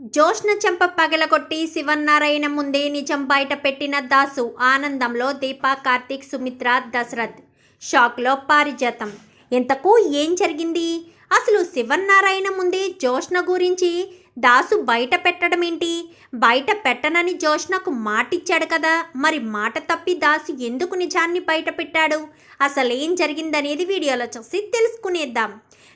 జోష్న చెంప పగలగొట్టి శివన్నారాయణ ముందే నిజం బయట పెట్టిన దాసు. ఆనందంలో దీప కార్తీక్ సుమిత్ర దశరథ్. షాక్లో పారిజాతం. ఇంతకు ఏం జరిగింది? అసలు శివన్నారాయణ ముందే జోష్న గురించి దాసు బయట పెట్టడం ఏంటి? బయట పెట్టనని జోష్నకు మాటిచ్చాడు కదా. మరి మాట తప్పి దాసు ఎందుకు నిజాన్ని బయట పెట్టాడు? అసలు ఏం జరిగిందనేది వీడియోలో చూసి తెలుసుకునేద్దాం.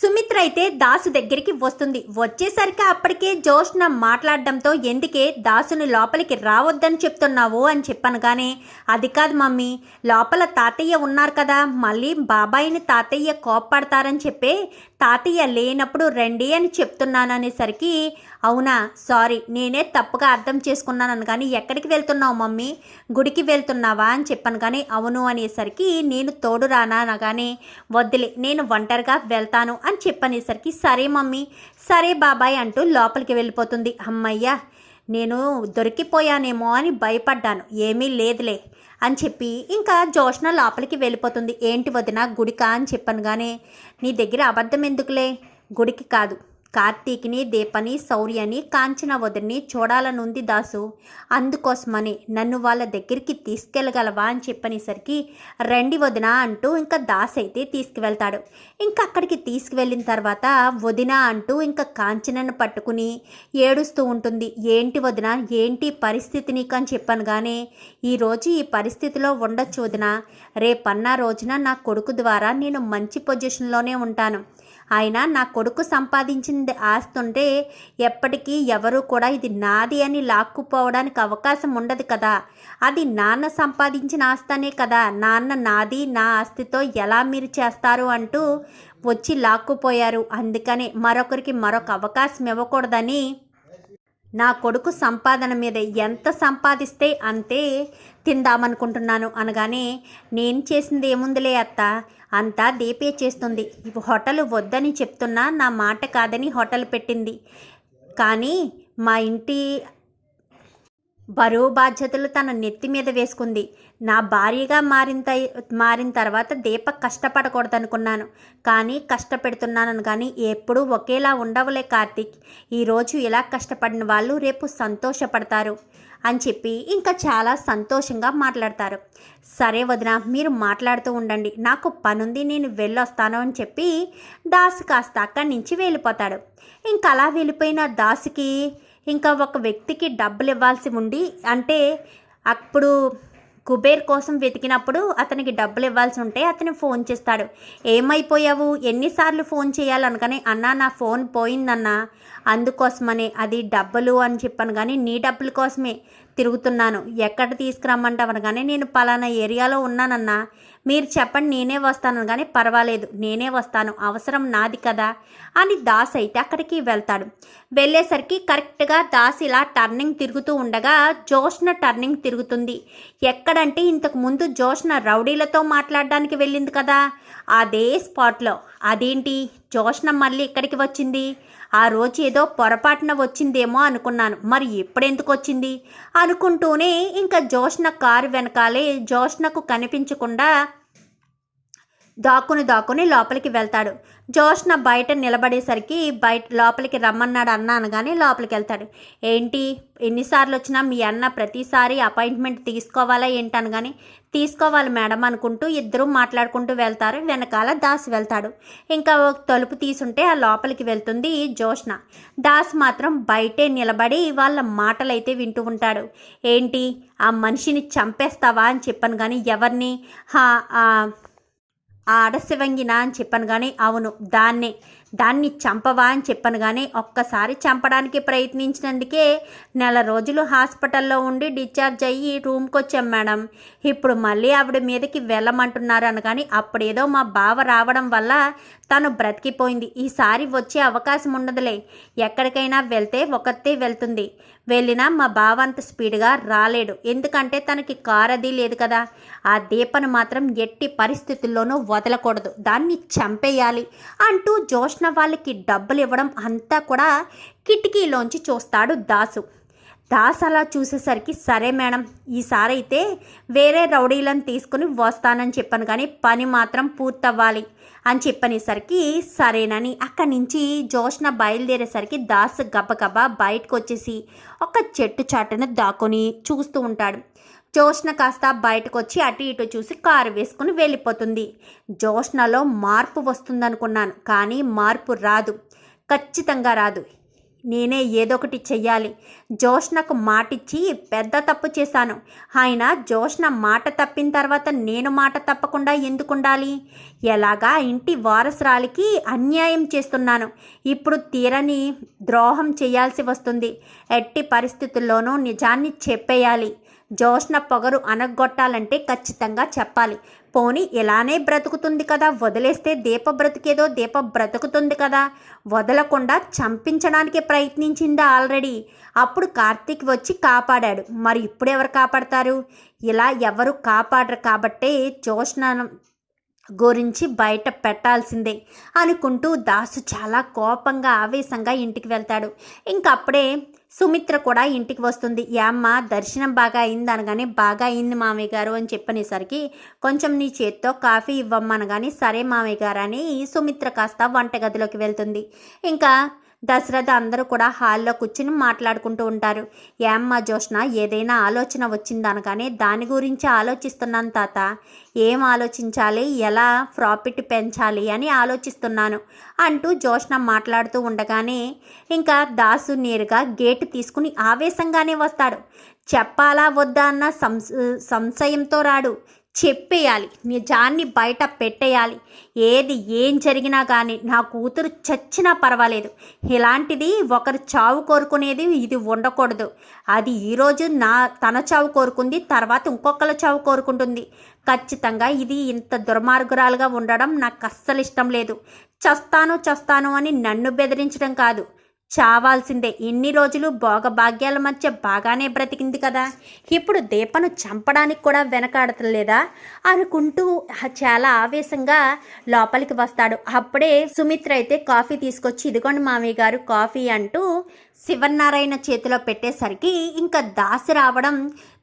సుమిత్ర అయితే దాసు దగ్గరికి వస్తుంది. వచ్చేసరికి అప్పటికే జోష్న మాట్లాడడంతో ఎందుకే దాసుని లోపలికి రావద్దని చెప్తున్నావు అని చెప్పాను కానీ అది కాదు మమ్మీ లోపల తాతయ్య ఉన్నారు కదా మళ్ళీ బాబాయిని తాతయ్య కోప్పడతారని చెప్పే తాతయ్య లేనప్పుడు రండి అని చెప్తున్నాను అనేసరికి అవునా సారీ నేనే తప్పుగా అర్థం చేసుకున్నాను కానీ ఎక్కడికి వెళ్తున్నావు మమ్మీ? గుడికి వెళ్తున్నావా అని చెప్పాను కానీ అవును అనేసరికి నేను తోడు రానా అనగానే వద్దులే నేను ఒంటరిగా వెళ్తాను అని చెప్పనేసరికి సరే మమ్మీ సరే బాబాయ్ అంటూ లోపలికి వెళ్ళిపోతుంది. అమ్మయ్య నేను దొరికిపోయానేమో అని భయపడ్డాను. ఏమీ లేదులే అని చెప్పి ఇంకా జోష్న లోపలికి వెళ్ళిపోతుంది. ఏంటి వదిన గుడికా? అని చెప్పాను కానీ నీ దగ్గర అబద్ధం ఎందుకులే? గుడికి కాదు. కార్తీక్ని దీపని శౌర్యని కాంచన వదిని చూడాలనుంది దాసు. అందుకోసమని నన్ను వాళ్ళ దగ్గరికి తీసుకెళ్ళగలవా అని చెప్పనేసరికి రండి వదిన అంటూ ఇంకా దాస్ అయితే తీసుకువెళ్తాడు. ఇంకా అక్కడికి తీసుకువెళ్ళిన తర్వాత వదిన అంటూ ఇంకా కాంచనను పట్టుకుని ఏడుస్తూ ఉంటుంది. ఏంటి వదిన ఏంటి పరిస్థితి నీకు అని చెప్పాను కానీ ఈరోజు ఈ పరిస్థితిలో ఉండొచ్చు వదిన. రేపన్న రోజున నా కొడుకు ద్వారా నేను మంచి పొజిషన్లోనే ఉంటాను. ఆయన నా కొడుకు సంపాదించింది ఆస్తుంటే ఎప్పటికీ ఎవరు కూడా ఇది నాది అని లాక్కుపోవడానికి అవకాశం ఉండదు కదా. అది నాన్న సంపాదించిన ఆస్తనే కదా. నాన్న నాది నా ఆస్తితో ఎలా మీరు చేస్తారు అంటూ వచ్చి లాక్కుపోయారు. అందుకనే మరొకరికి మరొక అవకాశం ఇవ్వకూడదని నా కొడుకు సంపాదన మీద ఎంత సంపాదిస్తే అంతే తిందామనుకుంటున్నాను అనగానే నేను చేసింది ఏముందిలే అత్త అంతా దీపే చేస్తుంది. హోటల్ వద్దని చెప్తున్నా నా మాట కాదని హోటల్ పెట్టింది. కానీ మా ఇంటి బరువు బాధ్యతలు తన నెత్తి మీద వేసుకుంది. నా భార్యగా మారిన మారిన తర్వాత దీపక్ కష్టపడకూడదనుకున్నాను. కానీ కష్టపెడుతున్నాను కానీ ఎప్పుడూ ఒకేలా ఉండవులే కార్తీక్. ఈరోజు ఇలా కష్టపడిన వాళ్ళు రేపు సంతోషపడతారు అని చెప్పి ఇంకా చాలా సంతోషంగా మాట్లాడతారు. సరే వదిన మీరు మాట్లాడుతూ ఉండండి. నాకు పనుంది నేను వెళ్ళొస్తాను అని చెప్పి దాసు కాస్త అక్కడి నుంచి వెళ్ళిపోతాడు. ఇంకా అలా వెళ్ళిపోయిన దాసుకి ఇంకా ఒక వ్యక్తికి డబ్బులు ఇవ్వాల్సి ఉండి అంటే అప్పుడు కుబేర్ కోసం వెతికినప్పుడు అతనికి డబ్బులు ఇవ్వాల్సి ఉంటే అతను ఫోన్ చేస్తాడు. ఏమైపోయావు? ఎన్నిసార్లు ఫోన్ చేయాలనుకని అన్నా నా ఫోన్ పోయిందన్నా. అందుకోసమనే. అది డబ్బులు అని చెప్పాను కానీ నీ డబ్బుల కోసమే. తిరుగుతున్నాను. ఎక్కడ తీసుకురమ్మంటావు? అనగానే నేను పలానా ఏరియాలో ఉన్నానన్నా. మీరు చెప్పండి నేనే వస్తాను. కానీ పర్వాలేదు నేనే వస్తాను. అవసరం నాది కదా అని దాస్ అయితే అక్కడికి వెళ్తాడు. వెళ్ళేసరికి కరెక్ట్గా దాస్ ఇలా టర్నింగ్ తిరుగుతూ ఉండగా జోష్న టర్నింగ్ తిరుగుతుంది. ఎక్కడంటే ఇంతకు ముందు జోష్న రౌడీలతో మాట్లాడడానికి వెళ్ళింది కదా అదే స్పాట్లో. అదేంటి? జోష్న మళ్ళీ ఇక్కడికి వచ్చింది? ఆ రోజు ఏదో పొరపాటున వచ్చిందేమో అనుకున్నాను. మరి ఎప్పుడెందుకు వచ్చింది? అనుకుంటూనే ఇంకా జోష్న కారు వెనకాలే జోష్నకు కనిపించకుండా దాక్కుని దాక్కుని లోపలికి వెళ్తాడు. జోష్న బయట నిలబడేసరికి బయట లోపలికి రమ్మన్నాడు అన్న అనగానే లోపలికి వెళ్తాడు ఏంటి? ఎన్నిసార్లు వచ్చినా మీ అన్న ప్రతిసారి అపాయింట్మెంట్ తీసుకోవాలా ఏంటని కానీ తీసుకోవాలి మేడం అనుకుంటూ ఇద్దరూ మాట్లాడుకుంటూ వెళ్తారు. వెనకాల దాస్ వెళ్తాడు. ఇంకా ఒక తలుపు తీసుంటే ఆ లోపలికి వెళ్తుంది జోష్న. దాస్ మాత్రం బయటే నిలబడి వాళ్ళ మాటలైతే వింటూ ఉంటాడు. ఏంటి? ఆ మనిషిని చంపేస్తావా అని చెప్పాను కానీ ఎవరిని? హా ఆ అడసి వంగినా అని చెప్పాను కానీ అవును దాన్నే దాన్ని చంపవా అని చెప్పాను కానీ ఒక్కసారి చంపడానికి ప్రయత్నించినందుకే నెల రోజులు హాస్పిటల్లో ఉండి డిశ్చార్జ్ అయ్యి రూమ్కి వచ్చాం మేడం. ఇప్పుడు మళ్ళీ ఆవిడ మీదకి వెళ్ళమంటున్నారు అనగాని అప్పుడేదో మా బావ రావడం వల్ల తను బ్రతికిపోయింది. ఈసారి వచ్చే అవకాశం ఉండదులే ఎక్కడికైనా వెళ్తే ఒకతే వెళ్తుంది. వెళ్ళినా మా బావ అంత స్పీడ్గా రాలేడు. ఎందుకంటే తనకి కార్ అది లేదు కదా. ఆ దీపను మాత్రం ఎట్టి పరిస్థితుల్లోనూ వదలకూడదు. దాన్ని చంపేయాలి అంటూ జోష్న వాళ్ళకి డబ్బులు ఇవ్వడం అంతా కూడా కిటికీలోంచి చూస్తాడు దాసు. దాస్ అలా చూసేసరికి సరే మేడం ఈసారి అయితే వేరే రౌడీలను తీసుకుని వస్తానని చెప్పాను కానీ పని మాత్రం పూర్తవ్వాలి. అని చెప్పనేసరికి సరేనని అక్కడి నుంచి జోష్న బయలుదేరేసరికి దాస్ గబగబా బయటకు వచ్చేసి ఒక చెట్టు చాటును దాక్కుని చూస్తూ ఉంటాడు. జోష్న కాస్త బయటకు వచ్చి అటు ఇటు చూసి కారు వేసుకుని వెళ్ళిపోతుంది. జోష్నలో మార్పు వస్తుందనుకున్నాను కానీ మార్పు రాదు. ఖచ్చితంగా రాదు. నేనే ఏదో ఒకటి చెయ్యాలి. జోష్నకు మాటిచ్చి పెద్ద తప్పు చేశాను. ఆయన జోష్న మాట తప్పిన తర్వాత నేను మాట తప్పకుండా ఎందుకుండాలి? ఎలాగా ఇంటి వారసురాలికి అన్యాయం చేస్తున్నాను. ఇప్పుడు తీరని ద్రోహం చేయాల్సి వస్తుంది. ఎట్టి పరిస్థితుల్లోనూ నిజాన్ని చెప్పేయాలి. జోష్న పొగరు అనగొట్టాలంటే ఖచ్చితంగా చెప్పాలి. పోని ఇలానే బ్రతుకుతుంది కదా? వదిలేస్తే దీప బ్రతికేదో దీప బ్రతుకుతుంది కదా? వదలకుండా చంపించడానికి ప్రయత్నించిందా ఆల్రెడీ? అప్పుడు కార్తీక్ వచ్చి కాపాడాడు. మరి ఇప్పుడు ఎవరు కాపాడతారు? ఇలా ఎవరు కాపాడరు కాబట్టే జోష్న గురించి బయట పెట్టాల్సిందే అనుకుంటూ దాసు చాలా కోపంగా ఆవేశంగా ఇంటికి వెళ్తాడు. ఇంకప్పుడే సుమిత్ర కూడా ఇంటికి వస్తుంది. యామ్మ దర్శనం బాగా అయింది అనగానే బాగా అయింది మామయ్య గారు అని చెప్పనేసరికి కొంచెం నీ చేత్తో కాఫీ ఇవ్వమ్మనగానే సరే మామయ్య గారు అని సుమిత్ర కాస్త వంటగదిలోకి వెళ్తుంది. ఇంకా దశరథ అందరూ కూడా హాల్లో కూర్చుని మాట్లాడుకుంటూ ఉంటారు. ఏమ్మా జోష్న ఏదైనా ఆలోచన వచ్చిందనగానే దాని గురించి ఆలోచిస్తున్నాను తాత. ఏం ఆలోచించాలి? ఎలా ప్రాఫిట్ పెంచాలి అని ఆలోచిస్తున్నాను అంటూ జోష్న మాట్లాడుతూ ఉండగానే ఇంకా దాసు నేరుగా గేటు తీసుకుని ఆవేశంగానే వస్తాడు. చెప్పాలా వద్దా అన్న సంశయంతో రాడు. చెప్పేయాలి. నిజాన్ని బయట పెట్టేయాలి. ఏది ఏం జరిగినా కానీ నా కూతురు చచ్చినా పర్వాలేదు. ఇలాంటిది ఒకరు చావు కోరుకునేది ఇది ఉండకూడదు. అది ఈరోజు నా తన చావు కోరుకుంది తర్వాత ఇంకొకళ్ళ చావు కోరుకుంటుంది. ఖచ్చితంగా ఇది ఇంత దుర్మార్గురాలుగా ఉండడం నాకు అస్సలు ఇష్టం లేదు. చస్తాను చస్తాను అని నన్ను బెదిరించడం కాదు. చావాల్సిందే. ఇన్ని రోజులు భోగభాగ్యాల మధ్య బాగానే బ్రతికింది కదా. ఇప్పుడు దీపను చంపడానికి కూడా వెనకాడతలేదా? అనుకుంటూ చాలా ఆవేశంగా లోపలికి వస్తాడు. అప్పుడే సుమిత్ర అయితే కాఫీ తీసుకొచ్చి ఇదిగోండి మామయ్య గారు కాఫీ అంటూ శివనారాయణ చేతిలో పెట్టేసరికి ఇంకా దాసి రావడం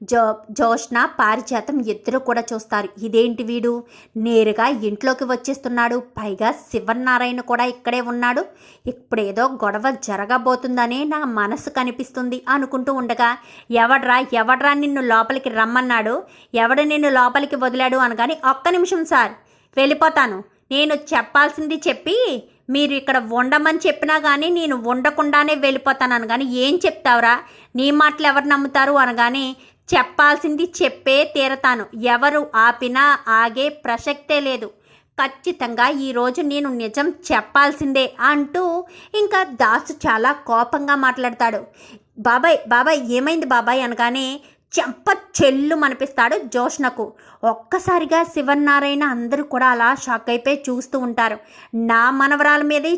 జో జోష్న పారిజాతం ఇద్దరు కూడా చూస్తారు. ఇదేంటి వీడు? నేరుగా ఇంట్లోకి వచ్చేస్తున్నాడు. పైగా శివనారాయణ కూడా ఇక్కడే ఉన్నాడు. ఇప్పుడేదో గొడవ జరగబోతుందనే నా మనసు కనిపిస్తుంది అనుకుంటూ ఉండగా ఎవడ్రా ఎవడ్రా నిన్ను లోపలికి రమ్మన్నాడు? ఎవడు నిన్ను లోపలికి వదిలాడు? అనగాని ఒక్క నిమిషం సార్ వెళ్ళిపోతాను. నేను చెప్పాల్సింది చెప్పి మీరు ఇక్కడ ఉండమని చెప్పినా కానీ నేను ఉండకుండానే వెళ్ళిపోతాను కానీ ఏం చెప్తావురా? నీ మాటలు ఎవరు నమ్ముతారు అనగానే చెప్పాల్సింది చెప్పే తీరతాను. ఎవరు ఆపినా ఆగే ప్రసక్తే లేదు. ఖచ్చితంగా ఈరోజు నేను నిజం చెప్పాల్సిందే అంటూ ఇంకా దాసు చాలా కోపంగా మాట్లాడతాడు. బాబాయ్ బాబాయ్ ఏమైంది బాబాయ్ అనగానే చెంప చెల్లు మనిపిస్తాడు జోష్నకు. ఒక్కసారిగా శివనారాయణ అందరూ కూడా అలా షాక్ అయిపోయి చూస్తూ ఉంటారు. నా మనవరాల మీదే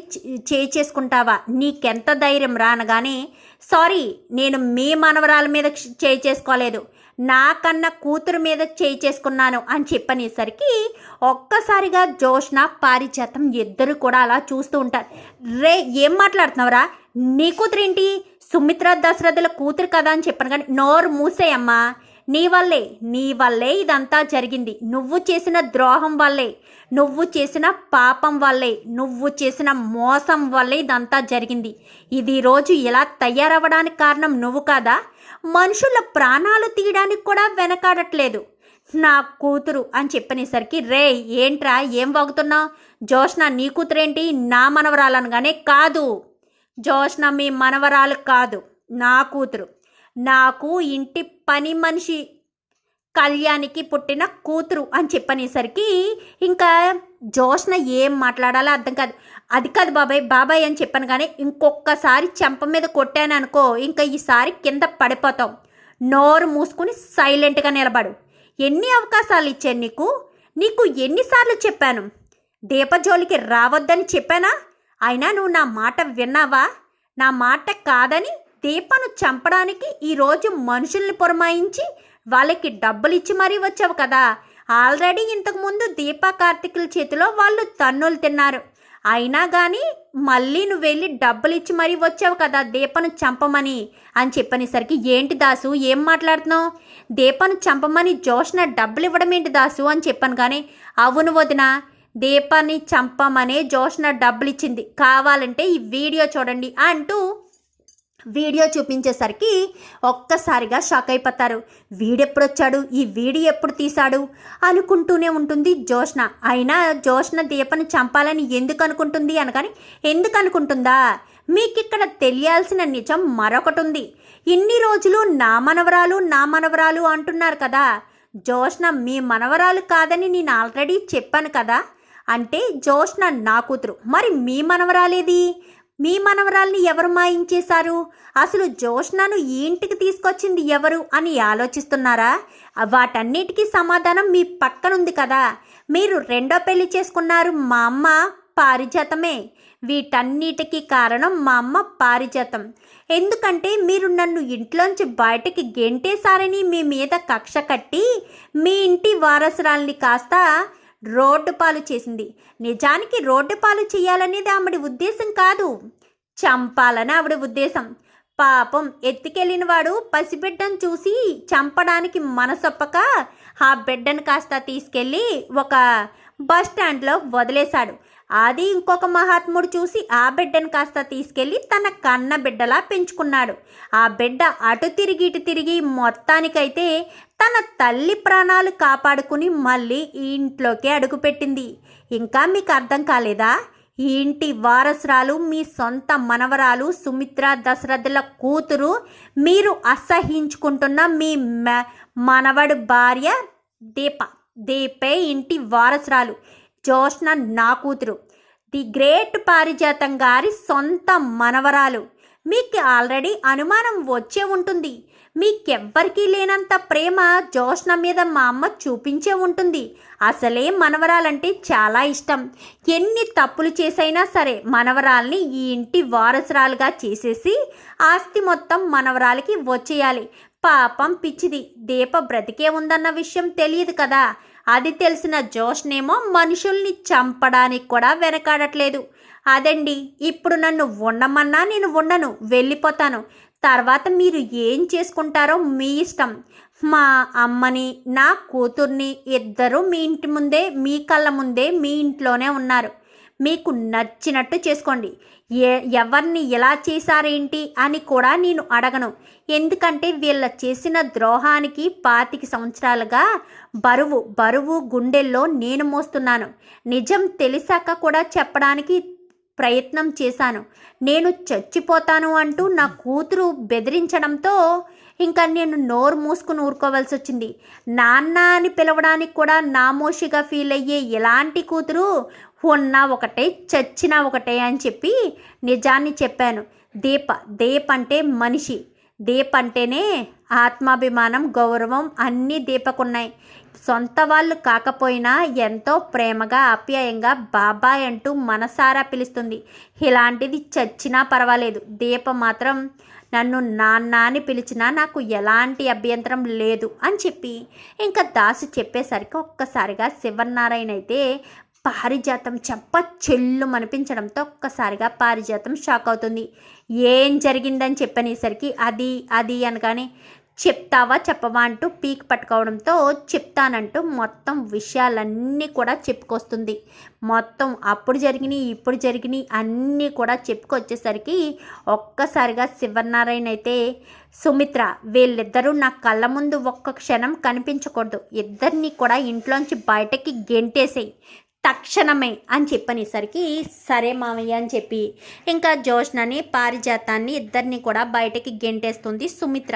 చేయి చేసుకుంటావా? నీకెంత ధైర్యం రానగానే సారీ నేను మీ మనవరాల మీద చేయి చేసుకోలేదు. నాకన్నా కూతురు మీద చేయి చేసుకున్నాను అని చెప్పనేసరికి ఒక్కసారిగా జోష్న పారిజాతం ఇద్దరు కూడా అలా చూస్తూ ఉంటారు. రే ఏం మాట్లాడుతున్నావురా? నీ కూతురు ఏంటి సుమిత్ర దశరథుల కూతురు కదా అని చెప్పాను కానీ నోరు మూసేయమ్మా. నీ వల్లే నీ వల్లే ఇదంతా జరిగింది. నువ్వు చేసిన ద్రోహం వల్లే నువ్వు చేసిన పాపం వల్లే నువ్వు చేసిన మోసం వల్లే ఇదంతా జరిగింది. ఇది రోజు ఇలా తయారవ్వడానికి కారణం నువ్వు కాదా? మనుషుల ప్రాణాలు తీయడానికి కూడా వెనకాడట్లేదు. నా కూతురు అని చెప్పనేసరికి రే ఏంట్రా ఏం వాగుతున్నావు? జోష్న నీ కూతురేంటి? నా మనవరాలనగానే కాదు. జోష్న మీ మనవరాలు కాదు నా కూతురు. నాకు ఇంటి పని మనిషి కళ్యాణికి పుట్టిన కూతురు అని చెప్పనేసరికి ఇంకా జోష్న ఏం మాట్లాడాలో అర్థం కాదు. అది కాదు బాబాయ్ బాబాయ్ అని చెప్పాను కానీ ఇంకొకసారి చెంప మీద కొట్టాను అనుకో ఇంకా ఈసారి కింద పడిపోతాం. నోరు మూసుకుని సైలెంట్గా నిలబడు. ఎన్ని అవకాశాలు ఇచ్చాను నీకు? నీకు ఎన్నిసార్లు చెప్పాను? దీపజోలికి రావద్దని చెప్పానా? అయినా నువ్వు నా మాట విన్నావా? నా మాట కాదని దీపను చంపడానికి ఈరోజు మనుషుల్ని పురమాయించి వాళ్ళకి డబ్బులు ఇచ్చి మరీ వచ్చావు కదా. ఆల్రెడీ ఇంతకుముందు దీప కార్తికుల చేతిలో వాళ్ళు తన్నులు తిన్నారు. అయినా కానీ మళ్ళీ నువ్వు వెళ్ళి డబ్బులు ఇచ్చి మరీ వచ్చావు కదా దీపను చంపమని. అని చెప్పనేసరికి ఏంటి దాసు ఏం మాట్లాడుతున్నావు? దీపను చంపమని జోష్న డబ్బులు ఇవ్వడం ఏంటి దాసు అని చెప్పాను కానీ అవును వదినా దీపాన్ని చంపమనే జోష్న డబ్బులు ఇచ్చింది కావాలంటే ఈ వీడియో చూడండి అంటూ వీడియో చూపించేసరికి ఒక్కసారిగా షాక్ అయిపోతారు. వీడెప్పుడొచ్చాడు? ఈ వీడియో ఎప్పుడు తీశాడు? అనుకుంటూనే ఉంటుంది జోష్న. అయినా జోష్న దీపను చంపాలని ఎందుకు అనుకుంటుంది అనగాని ఎందుకు అనుకుంటుందా మీకు ఇక్కడ తెలియాల్సిన నిజం మరొకటి ఉంది ఇన్ని రోజులు నా మనవరాలు నా మనవరాలు అంటున్నారు కదా. జోష్న మీ మనవరాలు కాదని నేను ఆల్రెడీ చెప్పాను కదా. అంటే జోష్న నా కూతురు. మరి మీ మనవరాలేది? మీ మనవరాల్ని ఎవరు మాయించేశారు? అసలు జోష్నను ఈ ఇంటికి తీసుకొచ్చింది ఎవరు అని ఆలోచిస్తున్నారా? వాటన్నిటికీ సమాధానం మీ పక్కనుంది కదా. మీరు రెండో పెళ్ళి చేసుకున్నారు మా అమ్మ పారిజాతమే. వీటన్నిటికీ కారణం మా అమ్మ పారిజాతం. ఎందుకంటే మీరు నన్ను ఇంట్లోంచి బయటకి గెంటేశారని మీ మీద కక్ష కట్టి మీ ఇంటి వారసురాల్ని కాస్త రోడ్డు పాలు చేసింది. నిజానికి రోడ్డు పాలు చేయాలనేది ఆవిడ ఉద్దేశం కాదు. చంపాలని ఆవిడ ఉద్దేశం. పాపం ఎత్తుకెళ్ళిన వాడు పసిబిడ్డను చూసి చంపడానికి మనసొప్పక ఆ బిడ్డను కాస్త తీసుకెళ్ళి ఒక బస్ స్టాండ్లో వదిలేశాడు. అది ఇంకొక మహాత్ముడు చూసి ఆ బిడ్డను కాస్త తీసుకెళ్ళి తన కన్న బిడ్డలా పెంచుకున్నాడు. ఆ బిడ్డ అటు తిరిగి ఇటు తిరిగి మొత్తానికైతే తన తల్లి ప్రాణాలు కాపాడుకుని మళ్ళీ ఈ ఇంట్లోకి అడుగుపెట్టింది. ఇంకా మీకు అర్థం కాలేదా? ఈ ఇంటి వారసురాలు మీ సొంత మనవరాలు సుమిత్ర దశరథుల కూతురు మీరు అసహించుకుంటున్న మీ మ- మనవడు భార్య దీప దీపే ఇంటి వారసురాలు. జోష్న నా కూతురు. ది గ్రేట్ పారిజాతం గారి సొంత మనవరాలు. మీకు ఆల్రెడీ అనుమానం వచ్చే ఉంటుంది. మీకెవ్వరికీ లేనంత ప్రేమ జోష్న మీద మా అమ్మ చూపించే ఉంటుంది. అసలే మనవరాలంటే చాలా ఇష్టం. ఎన్ని తప్పులు చేసైనా సరే మనవరాల్ని ఈ ఇంటి వారసురాలుగా చేసేసి ఆస్తి మొత్తం మనవరాలకి వచ్చేయాలి. పాపం పిచ్చిది. దీప బ్రతికే ఉందన్న విషయం తెలియదు కదా. అది తెలిసిన జోష్నేమో మనుషుల్ని చంపడానికి కూడా వెనకాడట్లేదు. అదండి ఇప్పుడు నన్ను ఉండమన్నా నేను ఉండను వెళ్ళిపోతాను. తర్వాత మీరు ఏం చేసుకుంటారో మీ ఇష్టం. మా అమ్మని నా కూతుర్ని ఇద్దరు మీ ఇంటి ముందే మీ కళ్ళ ముందే మీ ఇంట్లోనే ఉన్నారు. మీకు నచ్చినట్టు చేసుకోండి. ఏ ఎవరిని ఎలా చేశారేంటి అని కూడా నేను అడగను. ఎందుకంటే వీళ్ళ చేసిన ద్రోహానికి పాతిక సంవత్సరాలుగా బరువు బరువు గుండెల్లో నేను మోస్తున్నాను. నిజం తెలిసాక కూడా చెప్పడానికి ప్రయత్నం చేశాను. నేను చచ్చిపోతాను అంటూ నా కూతురు బెదిరించడంతో ఇంకా నేను నోరు మూసుకుని ఊరుకోవాల్సి వచ్చింది. నాన్న అని పిలవడానికి కూడా నామోషిగా ఫీల్ అయ్యే ఎలాంటి కూతురు? ఉన్నా ఒకటే చచ్చినా ఒకటే అని చెప్పి నిజాన్ని చెప్పాను. దీప దీప్ అంటే మనిషి. దీప్ అంటేనే ఆత్మాభిమానం గౌరవం అన్నీ దీపకున్నాయి. సొంత వాళ్ళు కాకపోయినా ఎంతో ప్రేమగా ఆప్యాయంగా బాబాయ్ అంటూ మనసారా పిలుస్తుంది. ఇలాంటిది చచ్చినా పర్వాలేదు. దీప మాత్రం నన్ను నాన్న అని పిలిచినా నాకు ఎలాంటి అభ్యంతరం లేదు అని చెప్పి ఇంకా దాసు చెప్పేసరికి ఒక్కసారిగా శివనారాయణ అయితే పారిజాతం చెప్ప చెల్లు అనిపించడంతో ఒక్కసారిగా పారిజాతం షాక్ అవుతుంది. ఏం జరిగిందని చెప్పనేసరికి అది అది అనగానే చెప్తావా చెప్పవా అంటూ పీక్ పట్టుకోవడంతో చెప్తానంటూ మొత్తం విషయాలన్నీ కూడా చెప్పుకొస్తుంది. మొత్తం అప్పుడు జరిగినాయి ఇప్పుడు జరిగినాయి అన్నీ కూడా చెప్పుకొచ్చేసరికి ఒక్కసారిగా శివనారాయణ అయితే సుమిత్ర వీళ్ళిద్దరూ నా కళ్ళ ముందు ఒక్క క్షణం కనిపించకూడదు. ఇద్దరిని కూడా ఇంట్లోంచి బయటకి గెంటేసేయి. తక్షణమే అని చెప్పనేసరికి సరే మామయ్య అని చెప్పి ఇంకా జోష్నని పారిజాతాన్ని ఇద్దరిని కూడా బయటకి గెంటేస్తుంది సుమిత్ర.